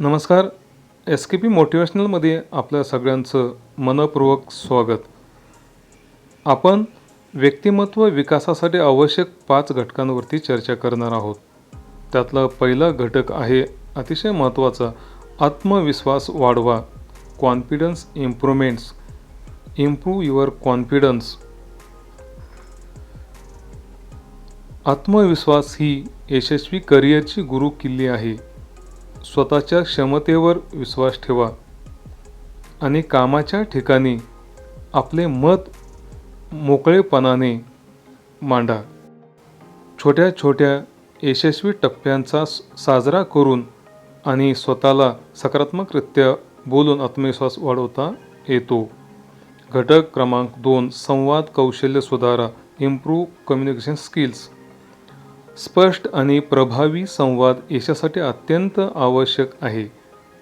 नमस्कार. एस के पी मोटिवेशनलमध्ये आपल्या सगळ्यांचं मनपूर्वक स्वागत. आपण व्यक्तिमत्व विकासासाठी आवश्यक पाच घटकांवरती चर्चा करणार आहोत. त्यातला पहिला घटक आहे अतिशय महत्त्वाचा आत्मविश्वास वाढवा confidence improvements improve your confidence आत्मविश्वास ही यशस्वी करिअरची गुरु किल्ली आहे. स्वतःच्या क्षमतेवर विश्वास ठेवा आणि कामाच्या ठिकाणी आपले मत मोकळेपणाने मांडा. छोट्या छोट्या यशस्वी टप्प्यांचा स- साजरा करून आणि स्वतःला सकारात्मकरित्या बोलून आत्मविश्वास वाढवता येतो. घटक क्रमांक दोन संवाद कौशल्य सुधारा इम्प्रूव्ह कम्युनिकेशन स्किल्स स्पष्ट आणि प्रभावी संवाद यशासाठी अत्यंत आवश्यक आहे.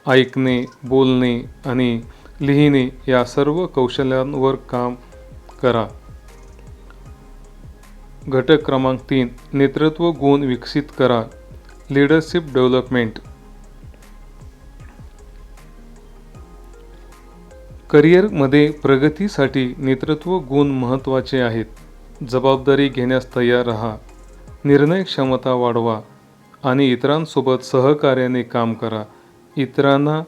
ऐकणे बोलणे आणि लिहिणे या सर्व कौशल्यांवर काम करा. घटक क्रमांक तीन नेतृत्व गुण विकसित करा. लिडरशिप डेव्हलपमेंट करिअरमध्ये प्रगतीसाठी नेतृत्व गुण महत्त्वाचे आहेत. जबाबदारी घेण्यास तयार राहा. निर्णय क्षमता वाढवा आणि इतरांसोबत सहकार्याने काम करा. इतरांना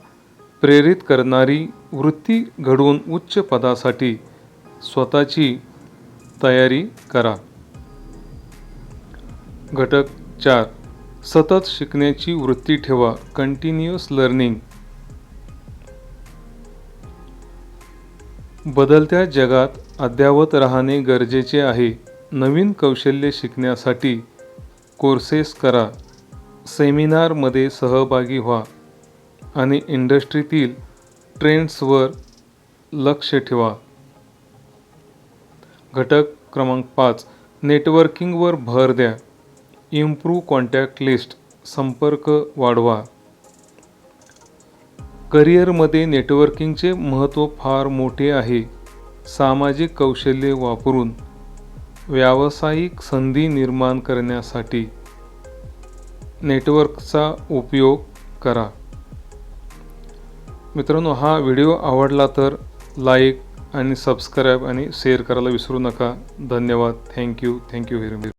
प्रेरित करणारी वृत्ती घडवून उच्च पदासाठी स्वतःची तयारी करा. घटक चार. सतत शिकण्याची वृत्ती ठेवा. कंटिन्युअस लर्निंग बदलत्या जगात अद्ययावत राहणे गरजेचे आहे. नवीन कौशल्य शिकण्यासाठी कोर्सेस करा. सेमिनारमध्ये सहभागी व्हा आणि इंडस्ट्रीतील ट्रेंड्सवर लक्ष ठेवा. घटक क्रमांक पाच नेटवर्किंगवर भर द्या. इम्प्रूव्ह कॉन्टॅक्ट लिस्ट संपर्क वाढवा. करिअरमध्ये नेटवर्किंगचे महत्त्व फार मोठे आहे. सामाजिक कौशल्ये वापरून व्यावसायिक संधी निर्माण करण्यासाठी नेटवर्कचा उपयोग करा. मित्रांनो हा व्हिडिओ आवडला तर लाईक आणि सबस्क्राईब आणि शेअर करायला विसरू नका. धन्यवाद. Thank you. Thank you very much.